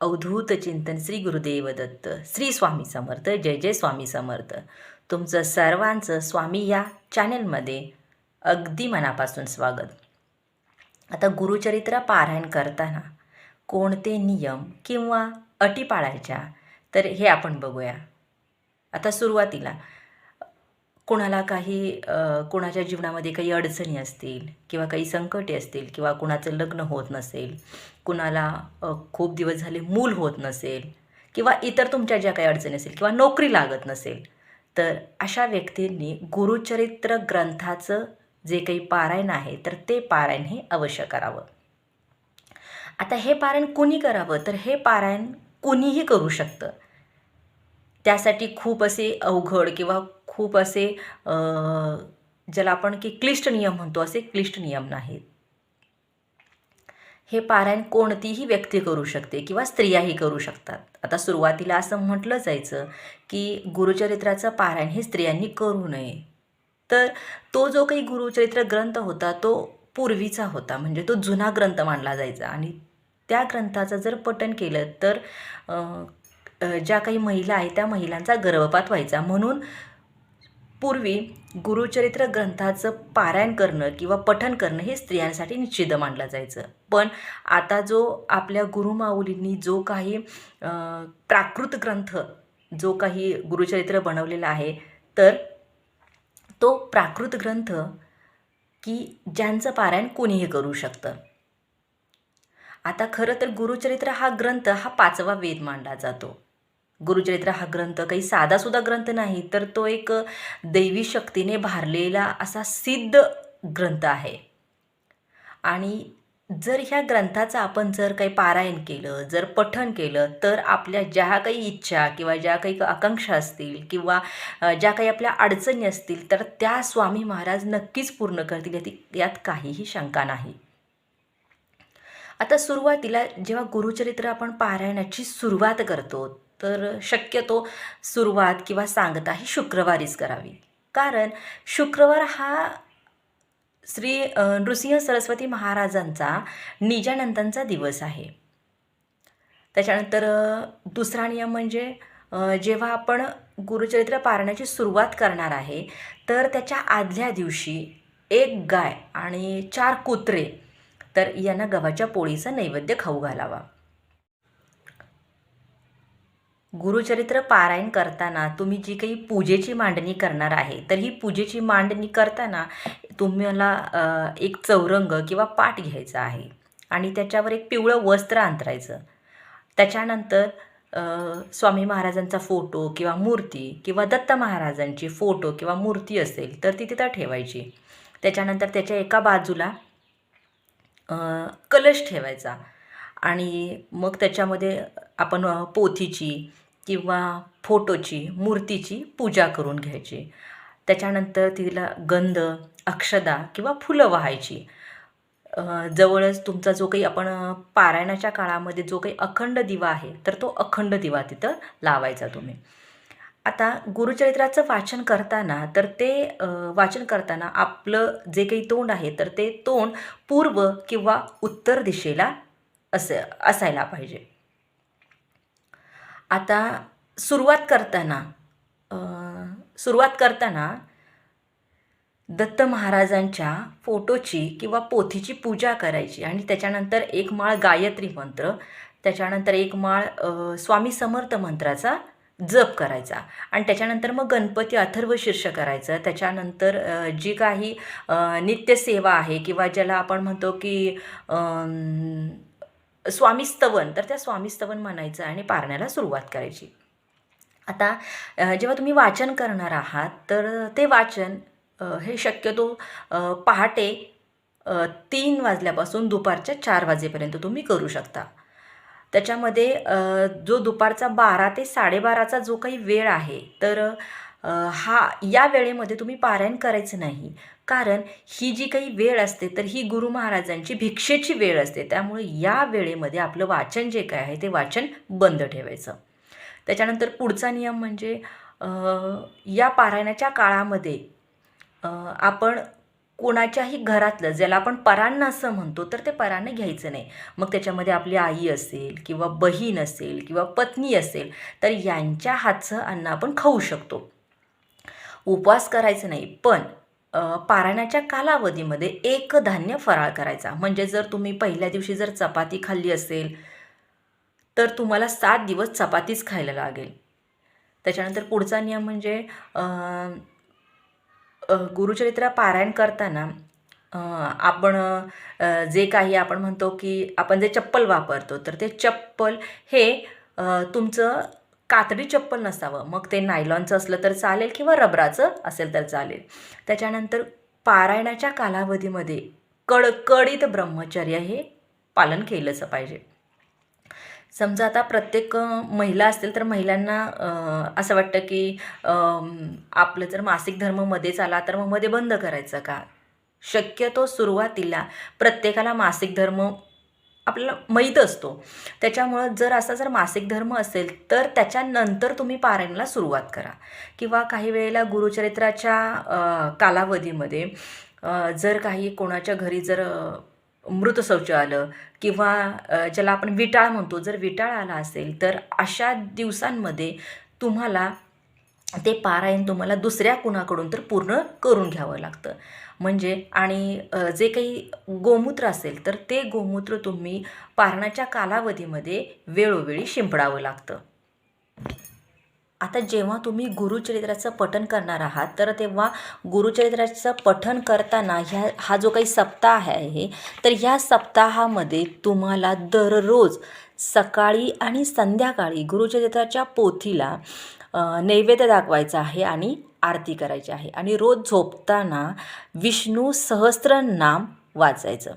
अवधूत चिंतन श्री गुरुदेव दत्त श्री स्वामी समर्थ जय जय स्वामी समर्थ. तुमचं सर्वांचं स्वामी या चॅनलमध्ये अगदी मनापासून स्वागत. आता गुरुचरित्र पारायण करताना कोणते नियम किंवा अटी पाळायच्या तर हे आपण बघूया. आता सुरुवातीला कोणाला काही कुणाच्या कोणाच्या जीवनामध्ये काही अडचणी असतील किंवा काही संकटे असतील किंवा कुणाचं लग्न होत नसेल कुणाला खूप दिवस झाले मूल होत नसेल किंवा इतर तुमच्या ज्या काही अडचणी असेल किंवा नोकरी लागत नसेल तर अशा व्यक्तींनी गुरुचरित्र ग्रंथाचं जे काही पारायण आहे तर ते पारायण हे अवश्य करावं. आता हे पारायण कुणी करावं? तर हे पारायण कुणीही करू शकतं. त्यासाठी खूप असे अवघड किंवा खूप असे ज्याला आपण की क्लिष्ट नियम म्हणतो असे क्लिष्ट नियम नाहीत. हे पारायण कोणतीही व्यक्ती करू शकते किंवा स्त्रियाही करू शकतात. आता सुरुवातीला असं म्हटलं जायचं की गुरुचरित्राचं पारायण हे स्त्रियांनी करू नये. तर तो जो काही गुरुचरित्र ग्रंथ होता तो पूर्वीचा होता. म्हणजे तो जुना ग्रंथ मानला जायचा. आणि त्या ग्रंथाचं जर पठण केलं तर ज्या काही महिला आहेत त्या महिलांचा गर्भपात व्हायचा. म्हणून पूर्वी गुरुचरित्र ग्रंथाचं पारायण करणं किंवा पठन करणं हे स्त्रियांसाठी निश्चित मानलं जायचं. पण आता जो आपल्या गुरुमाऊलींनी जो काही प्राकृत ग्रंथ जो काही गुरुचरित्र बनवलेला आहे तर तो प्राकृत ग्रंथ की ज्यांचं पारायण कोणीही करू शकतं. आता खरं तर गुरुचरित्र हा ग्रंथ हा पाचवा वेद मानला जातो. गुरुचरित्र हा ग्रंथ काही साधासुद्धा ग्रंथ नाही तर तो एक दैवी शक्तीने भारलेला असा सिद्ध ग्रंथ आहे. आणि जर ह्या ग्रंथाचं आपण जर काही पारायण केलं जर पठण केलं तर आपल्या ज्या काही इच्छा किंवा ज्या काही आकांक्षा असतील किंवा ज्या काही आपल्या अडचणी असतील तर त्या स्वामी महाराज नक्कीच पूर्ण करतील यात- यात काहीही शंका नाही. आता सुरुवातीला जेव्हा गुरुचरित्र आपण पारायणाची सुरुवात करतो तर शक्यतो सुरुवात किंवा सांगता ही शुक्रवारीच करावी. कारण शुक्रवार हा श्री नृसिंह सरस्वती महाराजांचा निजानंदांचा दिवस आहे. त्याच्यानंतर दुसरा नियम म्हणजे जेव्हा आपण गुरुचरित्र पारण्याची सुरुवात करणार आहे तर त्याच्या आदल्या दिवशी एक गाय आणि चार कुत्रे तर यांना गव्हाच्या पोळीचा नैवेद्य खाऊ घालावा. गुरुचरित्र पारायण करताना तुम्ही जी काही पूजेची मांडणी करणार आहे तर ही पूजेची मांडणी करताना तुम्हाला एक चौरंग किंवा पाट घ्यायचा आहे आणि त्याच्यावर एक पिवळं वस्त्र अंतरायचं. त्याच्यानंतर स्वामी महाराजांचा फोटो किंवा मूर्ती किंवा दत्त महाराजांची फोटो किंवा मूर्ती असेल तर ती तिथं ठेवायची. त्याच्यानंतर त्याच्या एका बाजूला कलश ठेवायचा आणि मग त्याच्यामध्ये आपण पोथीची किंवा फोटोची मूर्तीची पूजा करून घ्यायची. त्याच्यानंतर तिला गंध अक्षदा किंवा फुलं वाहायची. जवळच तुमचा जो काही आपण पारायणाच्या काळामध्ये जो काही अखंड दिवा आहे तर तो अखंड दिवा तिथं लावायचा तुम्ही. आता गुरुचरित्राचं वाचन करताना तर ते वाचन करताना आपलं जे काही तोंड आहे तर ते तोंड पूर्व किंवा उत्तर दिशेला असं असायला पाहिजे. आता सुरुवात करताना सुरुवात करताना दत्त महाराजांच्या फोटोची किंवा पोथीची पूजा करायची आणि त्याच्यानंतर एक माळ गायत्री मंत्र त्याच्यानंतर एक माळ स्वामी समर्थ मंत्राचा जप करायचा आणि त्याच्यानंतर मग गणपती अथर्व शीर्ष करायचं. त्याच्यानंतर जी काही नित्यसेवा आहे किंवा ज्याला आपण म्हणतो की स्वामीस्तवन. तर त्या स्वामीस्तवन म्हणायचं आणि पारण्याला सुरुवात करायची. आता जेव्हा तुम्ही वाचन करणार आहात तर ते वाचन हे शक्यतो पहाटे तीन वाजल्यापासून दुपारच्या चार वाजेपर्यंत तुम्ही करू शकता. त्याच्यामध्ये जो दुपारचा बारा ते साडेबाराचा जो काही वेळ आहे तर हा या वेळेमध्ये तुम्ही पारायण करायचं नाही. कारण ही जी काही वेळ असते तर ही गुरु महाराजांची भिक्षेची वेळ असते. त्यामुळे या वेळेमध्ये आपलं वाचन जे काय आहे ते वाचन बंद ठेवायचं. त्याच्यानंतर पुढचा नियम म्हणजे या पारायणाच्या काळामध्ये आपण कोणाच्याही घरातलं ज्याला आपण परान्न असं म्हणतो तर ते परान्न घ्यायचं नाही. मग त्याच्यामध्ये आपली आई असेल किंवा बहीण असेल किंवा पत्नी असेल तर यांच्या हातचं अन्न आपण खाऊ शकतो. उपवास करायचं नाही पण पारायणाच्या कालावधीमध्ये एक धान्य फराळ करायचा. म्हणजे जर तुम्ही पहिल्या दिवशी जर चपाती खाल्ली असेल तर तुम्हाला सात दिवस चपातीच खायला लागेल. त्याच्यानंतर पुढचा नियम म्हणजे गुरुचरित्र पारायण करताना आपण जे काही आपण म्हणतो की आपण जे चप्पल वापरतो तर ते चप्पल हे तुमचं कातडी चप्पल नसावं. मग ते नायलॉनचं असलं तर चालेल किंवा रबराचं असेल तर चालेल. त्याच्यानंतर पारायणाच्या कालावधीमध्ये कडकडीत ब्रह्मचर्य हे पालन केलंच पाहिजे. समजा आता प्रत्येक महिला असतील तर महिलांना असं वाटतं की आपलं जर मासिक धर्म मध्येच आला तर मग मध्ये बंद करायचं का? शक्यतो सुरुवातीला प्रत्येकाला मासिक धर्म आपल्याला माहीत असतो. त्याच्यामुळं जर असा जर मासिक धर्म असेल तर त्याच्यानंतर तुम्ही पारायणाला सुरुवात करा. किंवा काही वेळेला गुरुचरित्राच्या कालावधीमध्ये जर काही कोणाच्या घरी जर मृत आलं किंवा ज्याला आपण विटाळ म्हणतो जर विटाळ आला असेल तर अशा दिवसांमध्ये तुम्हाला ते पारायण तुम्हाला दुसऱ्या कुणाकडून तर पूर्ण करून घ्यावं लागतं. म्हणजे आणि जे काही गोमूत्र असेल तर ते गोमूत्र तुम्ही पारणाच्या कालावधीमध्ये वेळोवेळी शिंपडावं लागतं. आता जेव्हा तुम्ही गुरुचरित्राचं पठण करणार आहात तर तेव्हा गुरुचरित्राचं पठण करताना ह्या हा जो काही सप्ताह आहे तर ह्या सप्ताहामध्ये तुम्हाला दररोज सकाळी आणि संध्याकाळी गुरुचरित्राच्या पोथीला नैवेद्य दाखवायचा आहे आणि आरती करायची आहे. आणि रोज झोपताना विष्णू सहस्त्रनाम वाचायचं.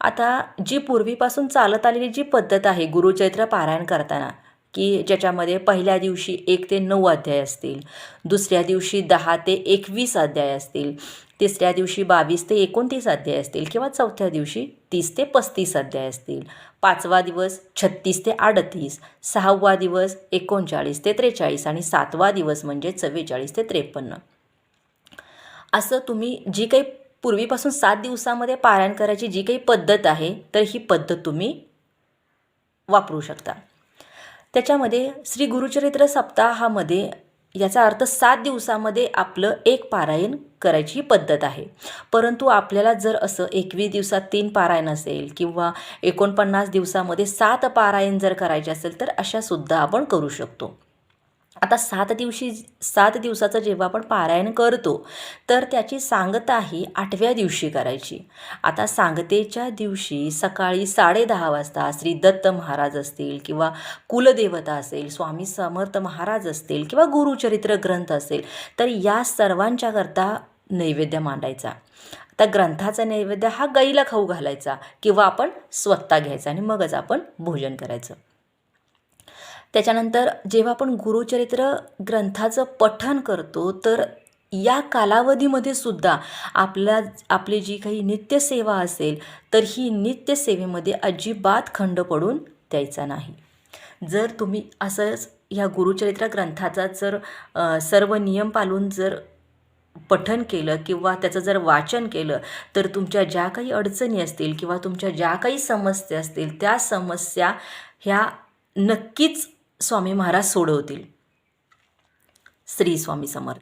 आता जी पूर्वीपासून चालत आलेली जी पद्धत आहे गुरुचरित्र पारायण करताना की ज्याच्यामध्ये पहिल्या दिवशी एक ते नऊ अध्याय असतील दुसऱ्या दिवशी दहा ते एकवीस अध्याय असतील तिसऱ्या दिवशी बावीस ते एकोणतीस अध्याय असतील किंवा चौथ्या दिवशी तीस ते पस्तीस अध्याय असतील. पाचवा दिवस छत्तीस ते अडतीस सहावा दिवस एकोणचाळीस ते त्रेचाळीस आणि सातवा दिवस म्हणजे चव्वेचाळीस ते त्रेपन्न. असं तुम्ही जी काही पूर्वीपासून सात दिवसामध्ये पारायण करायची जी काही पद्धत आहे तर ही पद्धत तुम्ही वापरू शकता. त्याच्यामध्ये श्री गुरुचरित्र सप्ताहामध्ये याचा अर्थ सात दिवसामध्ये आपलं एक पारायण करायची ही पद्धत आहे. परंतु आपल्याला जर असं एकवीस दिवसात तीन पारायण असेल किंवा एकोणपन्नास दिवसामध्ये सात पारायण जर करायचे असेल तर अशासुद्धा आपण करू शकतो. आता सात दिवशी सात दिवसाचं जेव्हा आपण पारायण करतो तर त्याची सांगता ही आठव्या दिवशी करायची. आता सांगतेच्या दिवशी सकाळी साडेदहा वाजता श्री दत्त महाराज असतील किंवा कुलदेवता असेल स्वामी समर्थ महाराज असतील किंवा गुरुचरित्र ग्रंथ असेल तर या सर्वांच्याकरता नैवेद्य मांडायचा. त्या ग्रंथाचा नैवेद्य हा गाईला खाऊ घालायचा किंवा आपण स्वतः घ्यायचा आणि मगच आपण भोजन करायचं. त्याच्यानंतर जेव्हा आपण गुरुचरित्र ग्रंथाचं पठन करतो तर या कालावधीमध्ये सुद्धा आपल्या आपली जी काही नित्यसेवा असेल तर ही नित्यसेवेमध्ये अजिबात खंड पडून द्यायचा नाही. जर तुम्ही असंच ह्या गुरुचरित्र ग्रंथाचा जर सर्व नियम पाळून जर पठन केलं किंवा त्याचं जर वाचन केलं तर तुमच्या ज्या काही अडचणी असतील किंवा तुमच्या ज्या काही समस्या असतील त्या समस्या ह्या नक्कीच स्वामी महाराज सोडवतील. श्री स्वामी समर्थ.